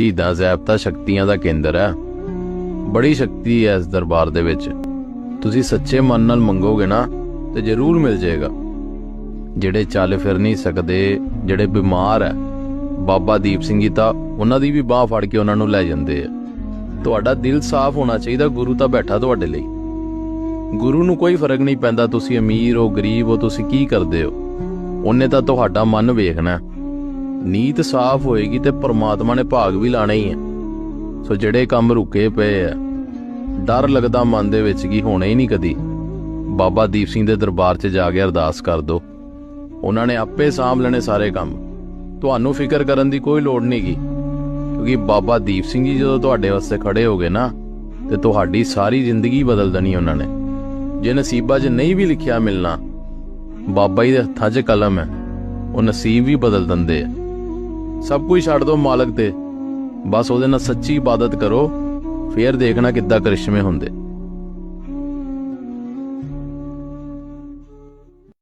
ਸ਼ਹੀਦਾਂ ਸਾਹਿਬ ਤਾਂ ਸ਼ਕਤੀਆਂ ਦਾ ਕੇਂਦਰ ਹੈ। ਬੜੀ ਸ਼ਕਤੀ ਹੈ ਇਸ ਦਰਬਾਰ ਦੇ ਵਿੱਚ। ਤੁਸੀਂ ਸੱਚੇ ਮਨ ਨਾਲ ਮੰਗੋਗੇ ਨਾ, ਤੇ ਜ਼ਰੂਰ ਮਿਲ ਜਾਏਗਾ। ਜਿਹੜੇ ਚੱਲ ਫਿਰ ਨਹੀਂ ਸਕਦੇ, ਜਿਹੜੇ ਬਿਮਾਰ ਹੈ, ਬਾਬਾ ਦੀਪ ਸਿੰਘ ਜੀ ਤਾਂ ਉਹਨਾਂ ਦੀ ਵੀ ਬਾਹ ਫੜ ਕੇ ਉਹਨਾਂ ਨੂੰ ਲੈ ਜਾਂਦੇ ਆ। ਤੁਹਾਡਾ ਦਿਲ ਸਾਫ਼ ਹੋਣਾ ਚਾਹੀਦਾ, ਗੁਰੂ ਤਾਂ ਬੈਠਾ ਤੁਹਾਡੇ ਲਈ। ਗੁਰੂ ਨੂੰ ਕੋਈ ਫ਼ਰਕ ਨਹੀਂ ਪੈਂਦਾ, ਤੁਸੀਂ ਅਮੀਰ ਹੋ, ਗਰੀਬ ਹੋ, ਤੁਸੀਂ ਕੀ ਕਰਦੇ ਹੋ। ਉਹਨੇ ਤਾਂ ਤੁਹਾਡਾ ਮਨ ਵੇਖਣਾ ਨੀਤ ਸਾਫ਼ ਹੋਏਗੀ ਤੇ ਪ੍ਰਮਾਤਮਾ ਨੇ ਭਾਗ ਵੀ ਲਾਣਾ ਹੀ ਹੈ। ਸੋ ਜਿਹੜੇ ਕੰਮ ਰੁਕੇ ਪਏ ਆ, ਡਰ ਲੱਗਦਾ ਮਨ ਦੇ ਵਿੱਚ ਕੀ ਹੋਣਾ ਹੀ ਨਹੀਂ ਕਦੀ। ਬਾਬਾ ਦੀਪ ਸਿੰਘ ਦੇ ਦਰਬਾਰ 'ਚ ਜਾ ਕੇ ਅਰਦਾਸ ਕਰ ਦੋ। ਉਹਨਾਂ ਨੇ ਆਪੇ ਸਾਂਭ ਲੈਣੇ ਸਾਰੇ ਕੰਮ। ਤੁਹਾਨੂੰ ਫਿਕਰ ਕਰਨ ਦੀ ਕੋਈ ਲੋੜ ਨਹੀਂਗੀ ਕਿਉਂਕਿ ਬਾਬਾ ਦੀਪ ਸਿੰਘ ਜੀ ਜਦੋਂ ਤੁਹਾਡੇ ਵਾਸਤੇ ਖੜੇ ਹੋਗੇ ਨਾ, ਤੇ ਤੁਹਾਡੀ ਸਾਰੀ ਜ਼ਿੰਦਗੀ ਬਦਲ ਦੇਣੀ ਉਹਨਾਂ ਨੇ। ਜੇ ਨਸੀਬਾਂ 'ਚ ਨਹੀਂ ਵੀ ਲਿਖਿਆ ਮਿਲਣਾ, ਬਾਬਾ ਜੀ ਦੇ ਹੱਥਾਂ 'ਚ ਕਲਮ ਹੈ, ਉਹ ਨਸੀਬ ਵੀ ਬਦਲ ਦਿੰਦੇ ਆ। ਸਭ ਕੁਝ ਛੱਡ ਦਿਓ ਮਾਲਕ ਤੇ। ਬਸ ਉਹਦੇ ਨਾਲ ਸੱਚੀ ਇਬਾਦਤ ਕਰੋ, ਫੇਰ ਦੇਖਣਾ ਕਿੱਦਾਂ ਕਰਿਸ਼ਮੇ ਹੁੰਦੇ।